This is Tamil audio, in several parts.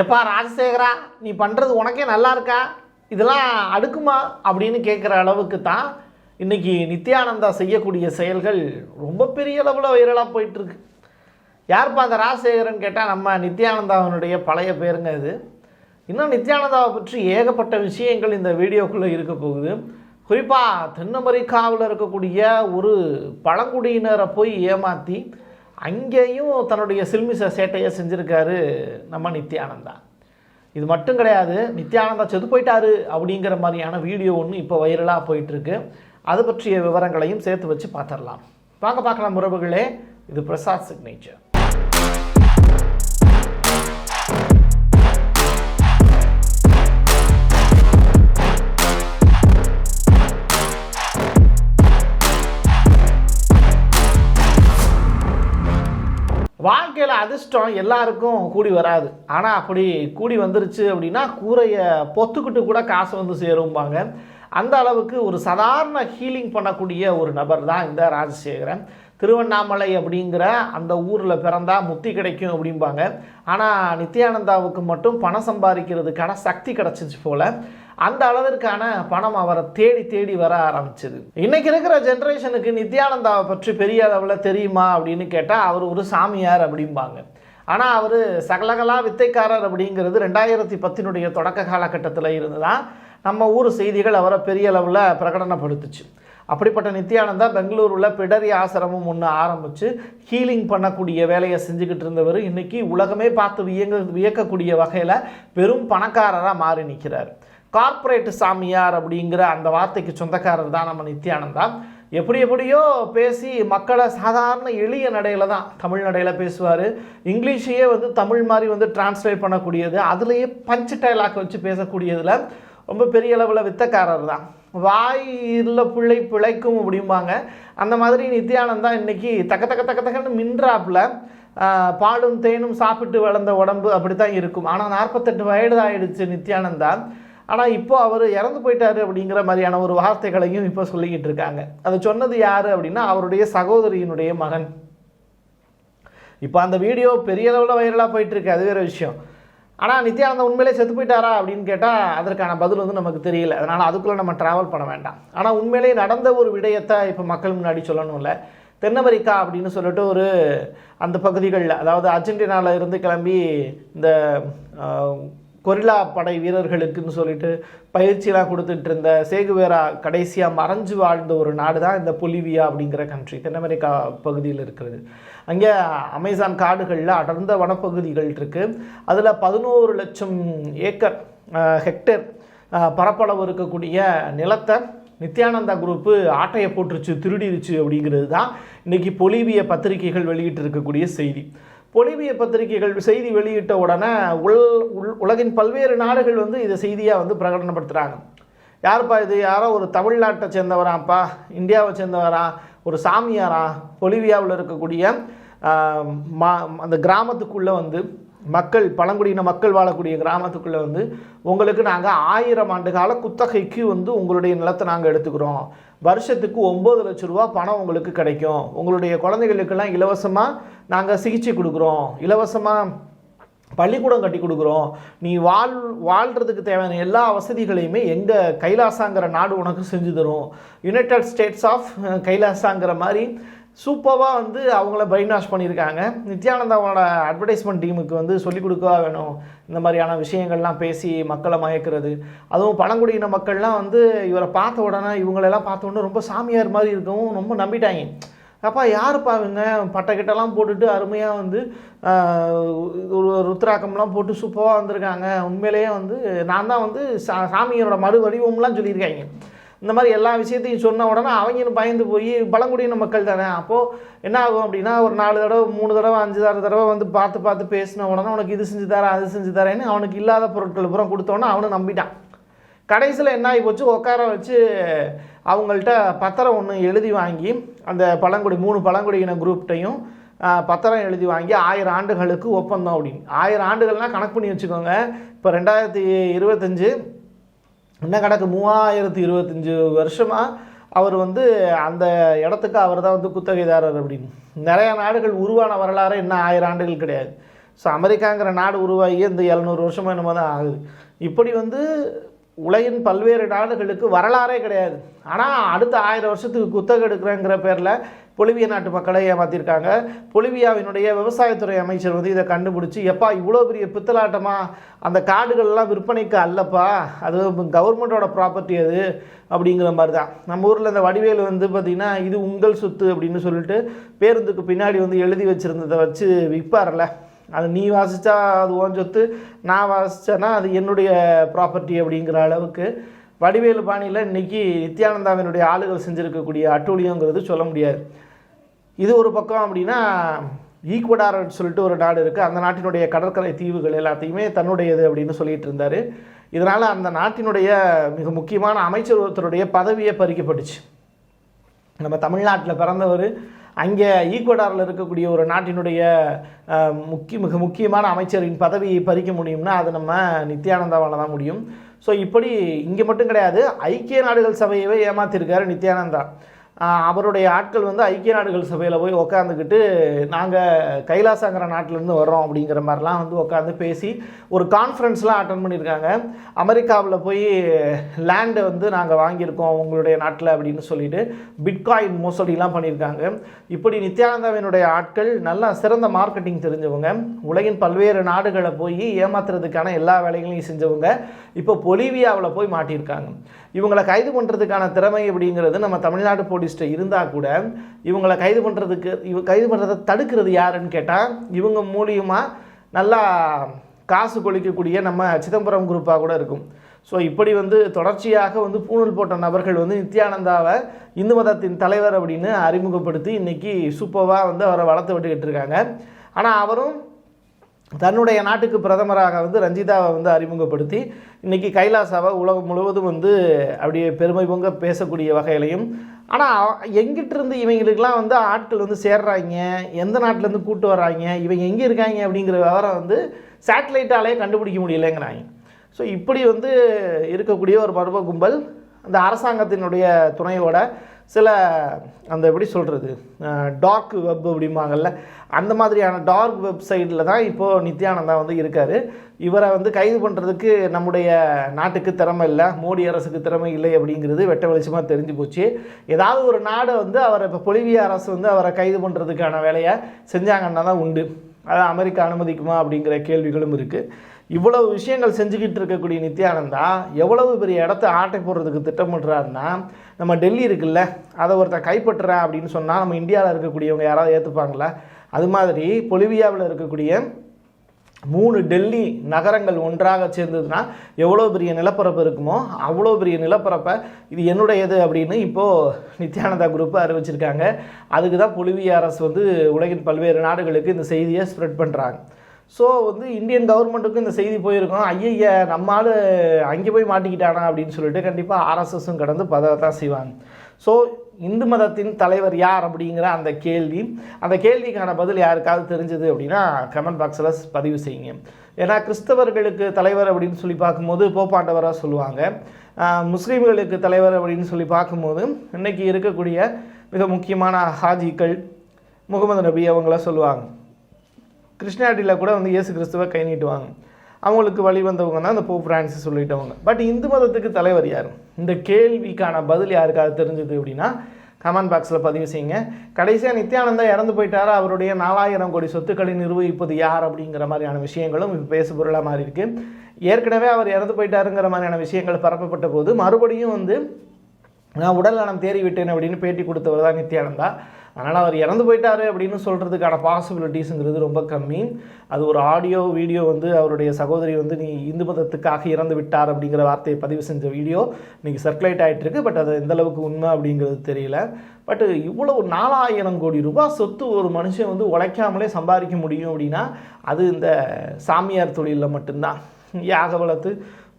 எப்பா ராஜசேகரா நீ பண்ணுறது உனக்கே நல்லா இருக்கா? இதெல்லாம் அடுக்குமா? அப்படின்னு கேட்குற அளவுக்கு தான் இன்றைக்கி நித்யானந்தா செய்யக்கூடிய செயல்கள் ரொம்ப பெரிய அளவில் வைரலாக போயிட்டுருக்கு. யார்ப்பா அந்த ராஜசேகரன் கேட்டால் நம்ம நித்யானந்தாவினுடைய பழைய பேருங்க இது. இன்னும் நித்யானந்தாவை பற்றி ஏகப்பட்ட விஷயங்கள் இந்த வீடியோக்குள்ளே இருக்க போகுது. குறிப்பாக தென் அமெரிக்காவில் இருக்கக்கூடிய ஒரு பழங்குடியினரை போய் ஏமாற்றி அங்கேயும் தன்னுடைய சில்மிச சேட்டையை செஞ்சுருக்காரு நம்ம நித்யானந்தா. இது மட்டும் கிடையாது நித்யானந்தா செது போயிட்டாரு அப்படிங்கிற மாதிரியான வீடியோ ஒன்று இப்போ வைரலாக போயிட்டுருக்கு. அது பற்றிய விவரங்களையும் சேர்த்து வச்சு பார்த்துடலாம். வாங்க பார்க்கலாம் உறவுகளே. இது பிரசாத் சிக்னேச்சர் வாழ்க்கையில் அதிர்ஷ்டம் எல்லாருக்கும் கூடி வராது. ஆனால் அப்படி கூடி வந்துருச்சு அப்படின்னா கூரையை பொத்துக்கிட்டு கூட காசு வந்து சேரும்பாங்க. அந்த அளவுக்கு ஒரு சாதாரண ஹீலிங் பண்ணக்கூடிய ஒரு நபர் தான் இந்த ராஜசேகரன். திருவண்ணாமலை அப்படிங்கிற அந்த ஊரில் பிறந்தால் முத்தி கிடைக்கும் அப்படிம்பாங்க. ஆனால் நித்யானந்தாவுக்கு மட்டும் பணம் சம்பாதிக்கிறதுக்கான சக்தி கிடச்சிச்சு போல். அந்த அளவிற்கான பணம் அவரை தேடி தேடி வர ஆரம்பிச்சது. இன்னைக்கு இருக்கிற ஜென்ரேஷனுக்கு நித்யானந்தாவை பற்றி பெரிய அளவில் தெரியுமா அப்படின்னு கேட்டால் அவர் ஒரு சாமியார் அப்படிம்பாங்க. ஆனால் அவர் சகலகலா வித்தைக்காரர் அப்படிங்கிறது ரெண்டாயிரத்தி பத்தினுடைய தொடக்க காலகட்டத்தில் இருந்து தான் நம்ம ஊர் செய்திகள் அவரை பெரிய அளவில் பிரகடனப்படுத்துச்சு. அப்படிப்பட்ட நித்யானந்தா பெங்களூரில் பிடரி ஆசிரமம் ஒன்று ஆரம்பித்து ஹீலிங் பண்ணக்கூடிய வேலையை செஞ்சுக்கிட்டு இருந்தவர். இன்றைக்கி உலகமே பார்த்து வியங்க வியக்கக்கூடிய வகையில் பெரும் பணக்காரராக மாறி நிற்கிறார் கார்ப்பரேட் சாமியார் அப்படிங்கிற அந்த வார்த்தைக்கு சொந்தக்காரர் தான் நம்ம நித்யானந்தா. எப்படி எப்படியோ பேசி மக்களை சாதாரண எளிய நடையில் தான் தமிழ் நடையில் பேசுவார். இங்கிலீஷையே வந்து தமிழ் மாதிரி வந்து டிரான்ஸ்லேட் பண்ணக்கூடியது. அதுலேயே பஞ்சு டைலாக் வச்சு பேசக்கூடியதில் ரொம்ப பெரிய அளவில் வித்தக்காரர் தான். வாயில் பிள்ளை பிழைக்கும் அப்படிம்பாங்க. அந்த மாதிரி நித்யானந்தா இன்றைக்கி தக்க தக்க தக்க தக்கன்னு மின்றாப்புல பாலும் தேனும் சாப்பிட்டு வளர்ந்த உடம்பு அப்படி தான் இருக்கும். ஆனால் நாற்பத்தெட்டு வயது ஆயிடுச்சு நித்யானந்தா. ஆனால் இப்போ அவர் இறந்து போயிட்டாரு அப்படிங்கிற மாதிரியான ஒரு வார்த்தைகளையும் இப்போ சொல்லிக்கிட்டு இருக்காங்க. அது சொன்னது யார் அப்படின்னா அவருடைய சகோதரியினுடைய மகன். இப்போ அந்த வீடியோ பெரிய அளவில் வைரலாக போயிட்டுருக்கு அது வேறு விஷயம். ஆனால் நித்யானந்தா உண்மையிலே செத்து போயிட்டாரா அப்படின்னு கேட்டால் அதற்கான பதில் வந்து நமக்கு தெரியல. அதனால் அதுக்குள்ளே நம்ம ட்ராவல் பண்ண வேண்டாம். ஆனால் உண்மையிலே நடந்த ஒரு விடயத்தை இப்போ மக்கள் முன்னாடி சொல்லணும்ல. தென் அமெரிக்கா அப்படின்னு சொல்லிட்டு ஒரு அந்த பகுதிகளில் அதாவது அர்ஜென்டினாவில் இருந்து கிளம்பி இந்த கொரிலா கொரில்லா படை வீரர்களுக்குன்னு சொல்லிட்டு பயிற்சியெலாம் கொடுத்துட்டு இருந்த சேகுவேரா கடைசியாக மறைஞ்சு வாழ்ந்த ஒரு நாடு தான் இந்த பொலிவியா அப்படிங்கிற கண்ட்ரி தென் அமெரிக்கா பகுதியில் இருக்கிறது. அங்கே அமேசான் காடுகளில் அடர்ந்த வனப்பகுதிகள் இருக்குது அதில் பதினோரு லட்சம் ஏக்கர் ஹெக்டேர் பரப்பளவு இருக்கக்கூடிய நிலத்தை நித்யானந்தா குரூப்பு ஆட்டையை போட்டுருச்சு திருடிருச்சு அப்படிங்கிறது தான் இன்றைக்கி பொலிவிய பத்திரிகைகள் வெளியிட்டு இருக்கக்கூடிய செய்தி. பொலிவிய பத்திரிகைகள் செய்தி வெளியிட்ட உடனே உள் உள் உலகின் பல்வேறு நாடுகள் வந்து இதை செய்தியாக வந்து பிரகடனப்படுத்துகிறாங்க யாருப்பா இது? யாரோ ஒரு தமிழ்நாட்டை சேர்ந்தவராப்பா இந்தியாவை சேர்ந்தவரா ஒரு சாமியாரா பொலிவியாவில் இருக்கக்கூடிய மா அந்த கிராமத்துக்குள்ளே வந்து மக்கள் பழங்குடியின மக்கள் வாழக்கூடிய கிராமத்துக்குள்ளே வந்து உங்களுக்கு நாங்கள் ஆயிரம் ஆண்டு கால குத்தகைக்கு வந்து உங்களுடைய நிலத்தை நாங்கள் எடுத்துக்கிறோம். வருஷத்துக்கு ஒம்பது லட்ச ரூபா பணம் உங்களுக்கு கிடைக்கும். உங்களுடைய குழந்தைகளுக்கெல்லாம் இலவசமாக நாங்கள் சிகிச்சை கொடுக்குறோம். இலவசமாக பள்ளிக்கூடம் கட்டி கொடுக்குறோம். நீ வாழ் வாழ்கிறதுக்கு தேவையான எல்லா வசதிகளையுமே எங்கள் கைலாசாங்கிற நாடு உனக்கு செஞ்சு தரும். யுனைடெட் ஸ்டேட்ஸ் ஆஃப் கைலாசாங்கிற மாதிரி சூப்பராக வந்து அவங்கள பிரெயின் வாஷ் பண்ணியிருக்காங்க. நித்யானந்தாவோட அட்வர்டைஸ்மெண்ட் டீமுக்கு வந்து சொல்லிக் கொடுக்கவா வேணும்? இந்த மாதிரியான விஷயங்கள்லாம் பேசி மக்களை மயக்கிறது. அதுவும் பழங்குடியின மக்கள்லாம் வந்து இவரை பார்த்த உடனே இவங்களெல்லாம் பார்த்த உடனே ரொம்ப சாமியார் மாதிரி இருக்கவும் ரொம்ப நம்பிட்டாங்க. அப்பா யாருப்பா இவங்க? பட்டைக்கிட்டலாம் போட்டுட்டு அருமையாக வந்து ஒரு ருத்ராக்கம்லாம் போட்டு சூப்பராக வந்திருக்காங்க. உண்மையிலேயே வந்து நான் தான் வந்து சா சாமியரோட மறு வடிவம்லாம் சொல்லியிருக்காங்க. இந்த மாதிரி எல்லா விஷயத்தையும் சொன்ன உடனே அவங்களும் பயந்து போய் பழங்குடியின மக்கள் தானே. அப்போது என்ன ஆகும் அப்படின்னா ஒரு நாலு தடவை மூணு தடவை அஞ்சு ஆறு தடவை வந்து பார்த்து பார்த்து பேசின உடனே உனக்கு இது செஞ்சு தரேன் அது செஞ்சு தரேன்னு அவனுக்கு இல்லாத பொருட்கள் புறம் கொடுத்தோன்னே அவனும் நம்பிட்டான். கடைசியில் என்ன ஆகி போச்சு? உட்கார வச்சு அவங்கள்ட்ட பத்திரம் ஒன்று எழுதி வாங்கி அந்த பழங்குடி மூணு பழங்குடியின குரூப்டையும் பத்திரம் எழுதி வாங்கி ஆயிரம் ஆண்டுகளுக்கு ஒப்பந்தம் அப்படின்னு. ஆயிரம் ஆண்டுகள்லாம் கணக்கு பண்ணி வச்சுக்கோங்க. இப்போ ரெண்டாயிரத்தி இருபத்தஞ்சு என்ன கணக்கு மூவாயிரத்தி இருபத்தஞ்சு வருஷமாக அவர் வந்து அந்த இடத்துக்கு அவர் தான் வந்து குத்தகைதாரர் அப்படின்னு. நிறைய நாடுகள் உருவான வரலாறு இன்னும் ஆயிரம் ஆண்டுகள் கிடையாது. ஸோ அமெரிக்காங்கிற நாடு உருவாகி இந்த எழுநூறு வருஷமாக என்னமோ தான் ஆகுது. இப்படி வந்து உலகின் பல்வேறு நாடுகளுக்கு வரலாறே கிடையாது. ஆனால் அடுத்த ஆயிரம் வருஷத்துக்கு குத்தகை எடுக்கிறேங்கிற பேரில் பொலிவிய நாட்டு மக்களை ஏமாற்றிருக்காங்க பொலிவியாவினுடைய விவசாயத்துறை அமைச்சர் வந்து இதை கண்டுபிடிச்சி எப்பா இவ்வளோ பெரிய பித்தலாட்டமா? அந்த காடுகள்லாம் விற்பனைக்கு அல்லப்பா? அது கவர்மெண்ட்டோட ப்ராப்பர்ட்டி அது அப்படிங்கிற மாதிரி தான். நம்ம ஊரில் இந்த வடிவேல் வந்து பார்த்திங்கன்னா இது உங்கள் சொத்து அப்படின்னு சொல்லிட்டு பேருந்துக்கு பின்னாடி வந்து எழுதி வச்சுருந்ததை வச்சு விற்பார்ல. அது நீ வாசித்தா அது ஓன் சொத்து நான் வாசித்தேன்னா அது என்னுடைய ப்ராப்பர்ட்டி அப்படிங்கிற அளவுக்கு வடிவேலு பாணியில் இன்னைக்கு நித்யானந்தாவினுடைய ஆளுகள் செஞ்சுருக்கக்கூடிய அட்டூழியங்கிறது சொல்ல முடியாது. இது ஒரு பக்கம் அப்படின்னா ஈக்குவடார் சொல்லிட்டு ஒரு நாடு இருக்குது அந்த நாட்டினுடைய கடற்கரை தீவுகள் எல்லாத்தையுமே தன்னுடையது அப்படின்னு சொல்லிட்டு இருந்தார். இதனால் அந்த நாட்டினுடைய மிக முக்கியமான அமைச்சர் ஒருத்தருடைய பதவியே பறிக்கப்பட்டுச்சு. நம்ம தமிழ்நாட்டில் பிறந்தவர் அங்கே ஈக்குவடாரில் இருக்கக்கூடிய ஒரு நாட்டினுடைய முக்கிய மிக முக்கியமான அமைச்சரின் பதவியை பறிக்க முடியும்னா அது நம்ம நித்யானந்தாவால் தான் முடியும். ஸோ இப்படி இங்கே மட்டும் கிடையாது. ஐக்கிய நாடுகள் சபையவே ஏமாத்திருக்காரு நித்யானந்தா. அவருடைய ஆட்கள் வந்து ஐக்கிய நாடுகள் சபையில் போய் உக்காந்துக்கிட்டு நாங்கள் கைலாசங்கிற நாட்டிலேருந்து வர்றோம் அப்படிங்கிற மாதிரிலாம் வந்து உட்காந்து பேசி ஒரு கான்ஃபரன்ஸ்லாம் அட்டன் பண்ணியிருக்காங்க. அமெரிக்காவில் போய் லேண்டை வந்து நாங்கள் வாங்கியிருக்கோம் உங்களுடைய நாட்டில் அப்படின்னு சொல்லிட்டு பிட்காயின் மோசடிலாம் பண்ணியிருக்காங்க. இப்படி நித்யானந்தாவினுடைய ஆட்கள் நல்லா சிறந்த மார்க்கெட்டிங் தெரிஞ்சவங்க. உலகின் பல்வேறு நாடுகளை போய் ஏமாத்துறதுக்கான எல்லா வேலைகளையும் செஞ்சவங்க. இப்போ பொலிவியாவில் போய் மாட்டியிருக்காங்க. இவங்களை கைது பண்ணுறதுக்கான திறமை அப்படிங்கிறது நம்ம தமிழ்நாடு போலீஸ்கிட்ட இருந்தால் கூட இவங்களை கைது பண்ணுறதுக்கு இவ கைது பண்ணுறதை தடுக்கிறது யாருன்னு கேட்டால் இவங்க மூலியமாக நல்லா காசு கொளிக்கக்கூடிய நம்ம சிதம்பரம் குரூப்பாக கூட இருக்கும். ஸோ இப்படி வந்து தொடர்ச்சியாக வந்து பூணூல் போட்ட நபர்கள் வந்து நித்யானந்தாவை இந்து மதத்தின் தலைவர் அப்படின்னு அறிமுகப்படுத்தி இன்றைக்கி சூப்பராக வந்து அவரை வளர்த்து விட்டுக்கிட்டு இருக்காங்க. ஆனால் அவரும் தன்னுடைய நாட்டுக்கு பிரதமராக வந்து ரஞ்சிதாவை வந்து அறிமுகப்படுத்தி இன்றைக்கி கைலாசாவை உலகம் முழுவதும் வந்து அப்படியே பெருமை பொங்க பேசக்கூடிய வகையிலையும் ஆனால் எங்கிட்டிருந்து இவங்களுக்கெல்லாம் வந்து ஆட்கள் வந்து சேர்றாங்க எந்த நாட்டிலேருந்து கூட்டு வர்றாங்க இவங்க எங்கே இருக்காங்க அப்படிங்கிற விவரம் வந்து சேட்டலைட்டாலே கண்டுபிடிக்க முடியலைங்கிறாங்க. ஸோ இப்படி வந்து இருக்கக்கூடிய ஒரு மர்ம கும்பல் அந்த அரசாங்கத்தினுடைய துணையோட சில அந்த எப்படி சொல்கிறது டார்க் வெப் அப்படிம்பாங்கல்ல அந்த மாதிரியான டார்க் வெப்சைட்டில் தான் இப்போது நித்யானந்தா வந்து இருக்கார். இவரை வந்து கைது பண்ணுறதுக்கு நம்முடைய நாட்டுக்கு திறமை இல்லை மோடி அரசுக்கு திறமை இல்லை அப்படிங்கிறது வெட்ட வெளிச்சமாக தெரிஞ்சு போச்சு. ஏதாவது ஒரு நாடு வந்து அவரை இப்போ பொலிவிய அரசு வந்து அவரை கைது பண்ணுறதுக்கான வேலையை செஞ்சாங்கன்னா தான் உண்டு. அதை அமெரிக்கா அனுமதிக்குமா அப்படிங்கிற கேள்விகளும் இருக்குது இவ்வளவு விஷயங்கள் செஞ்சுக்கிட்டு இருக்கக்கூடிய நித்யானந்தா எவ்வளவு பெரிய இடத்த ஆட்டை போடுறதுக்கு திட்டமிடுறாருன்னா நம்ம டெல்லி இருக்குல்ல அதை ஒருத்தர் கைப்பற்றுறேன் அப்படின்னு சொன்னால் நம்ம இந்தியாவில் இருக்கக்கூடியவங்க யாராவது ஏற்றுப்பாங்களா அது மாதிரி பொலிவியாவில் இருக்கக்கூடிய மூணு டெல்லி நகரங்கள் ஒன்றாக சேர்ந்ததுன்னா எவ்வளோ பெரிய நிலப்பரப்பு இருக்குமோ அவ்வளோ பெரிய நிலப்பரப்பை இது என்னுடையது அப்படின்னு இப்போது நித்யானந்தா குரூப் அறிவிச்சிருக்காங்க. அதுக்கு தான் பொலிவிய அரசு வந்து உலகின் பல்வேறு நாடுகளுக்கு இந்த செய்தியை ஸ்ப்ரெட் பண்ணுறாங்க ஸோ வந்து இந்தியன் கவர்மெண்ட்டுக்கும் இந்த செய்தி போயிருக்கோம். ஐயய்ய நம்ம ஆள் அங்கே போய் மாட்டிக்கிட்டானா அப்படின்னு சொல்லிட்டு கண்டிப்பாக ஆர்எஸ்எஸும் கடந்து பதத்தான் செய்வாங்க. ஸோ இந்து மதத்தின் தலைவர் யார் அப்படிங்கிற அந்த கேள்வி. அந்த கேள்விக்கான பதில் யாருக்காவது தெரிஞ்சது அப்படின்னா கமெண்ட் பாக்ஸில் பதிவு செய்யுங்க. ஏன்னா கிறிஸ்தவர்களுக்கு தலைவர் அப்படின்னு சொல்லி பார்க்கும்போது போப்பாண்டவராக சொல்லுவாங்க. முஸ்லீம்களுக்கு தலைவர் அப்படின்னு சொல்லி பார்க்கும்போது இன்னைக்கு இருக்கக்கூடிய மிக முக்கியமான ஹாஜிக்கள் முகமது நபி அவங்கள சொல்லுவாங்க. கிருஷ்ணாட்டியில் கூட வந்து இயேசு கிறிஸ்துவை கை நீட்டுவாங்க. அவங்களுக்கு வழி வந்தவங்க தான் அந்த போ பிரான்சிஸ் சொல்லிட்டவங்க. பட் இந்து மதத்துக்கு தலைவர் யார்? இந்த கேள்விக்கான பதில் யாருக்காவது தெரிஞ்சது அப்படின்னா கமெண்ட் பாக்ஸில் பதிவு செய்யுங்க. கடைசியாக நித்யானந்தா இறந்து போயிட்டாரா? அவருடைய நாலாயிரம் கோடி சொத்துக்களை நிர்வகிப்பது யார் அப்படிங்கிற மாதிரியான விஷயங்களும் இப்போ பேசு பொருளாக மாறி இருக்கு. ஏற்கனவே அவர் இறந்து போயிட்டாருங்கிற மாதிரியான விஷயங்கள் பரப்பப்பட்ட போது மறுபடியும் வந்து நான் உடல் நலம் தேறி விட்டேன் அப்படின்னு பேட்டி கொடுத்தவர் தான் நித்யானந்தா. அதனால் அவர் இறந்து போயிட்டாரு அப்படின்னு சொல்கிறதுக்கான பாசிபிலிட்டிஸுங்கிறது ரொம்ப கம்மி. அது ஒரு ஆடியோ வீடியோ வந்து அவருடைய சகோதரி வந்து நீ இந்து மதத்துக்காக இறந்து விட்டார் அப்படிங்கிற வார்த்தையை பதிவு செஞ்ச வீடியோ இன்னைக்கு சர்க்குலேட் ஆகிட்டுருக்கு பட் அது எந்தளவுக்கு உண்மை அப்படிங்கிறது தெரியல. பட் இவ்வளோ நாலாயிரம் கோடி ரூபாய் சொத்து ஒரு மனுஷன் வந்து உழைக்காமலே சம்பாதிக்க முடியும் அப்படின்னா அது இந்த சாமியார் தொழிலில் மட்டும்தான். யாக வளர்த்து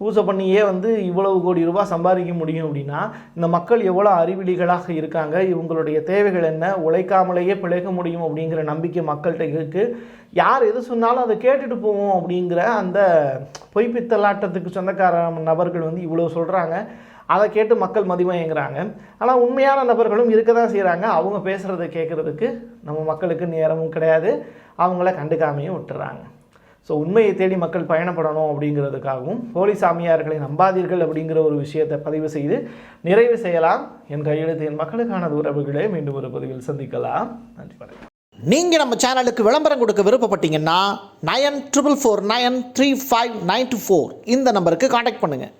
பூஜை பண்ணியே வந்து இவ்வளவு கோடி ரூபாய் சம்பாதிக்க முடியும் அப்படின்னா இந்த மக்கள் எவ்வளோ அறிவிலிகளாக இருக்காங்க இவங்களுடைய தேவைகள் என்ன உழைக்காமலேயே பிழைக்க முடியும் அப்படிங்கிற நம்பிக்கை மக்கள்கிட்ட இருக்குது யார் எது சொன்னாலும் அதை கேட்டுட்டு போவோம் அப்படிங்கிற அந்த பொய்ப்பித்தலாட்டத்துக்கு சொந்தக்கார நபர்கள் வந்து இவ்வளோ சொல்கிறாங்க அதை கேட்டு மக்கள் மதிமயங்கிறாங்க. ஆனால் உண்மையான நபர்களும் இருக்க தான் செய்கிறாங்க அவங்க பேசுகிறத கேட்குறதுக்கு நம்ம மக்களுக்கு நேரமும் கிடையாது. அவங்கள கண்டுக்காமையும் விட்டுறாங்க. ஸோ உண்மையை தேடி மக்கள் பயணப்படணும் அப்படிங்கிறதுக்காகவும் போலி சாமியார்களை நம்பாதீர்கள் அப்படிங்கிற ஒரு விஷயத்தை பதிவு செய்து நிறைவு செய்யலாம். என் கையெழுத்து என் மக்களுக்கான உறவுகளே. மீண்டும் ஒரு பதிவில் சந்திக்கலாம். நன்றி வணக்கம். நீங்கள் நம்ம சேனலுக்கு விளம்பரம் கொடுக்க விருப்பப்பட்டீங்கன்னா nine triple four nine three five nine two four இந்த நம்பருக்கு காண்டாக்ட் பண்ணுங்கள்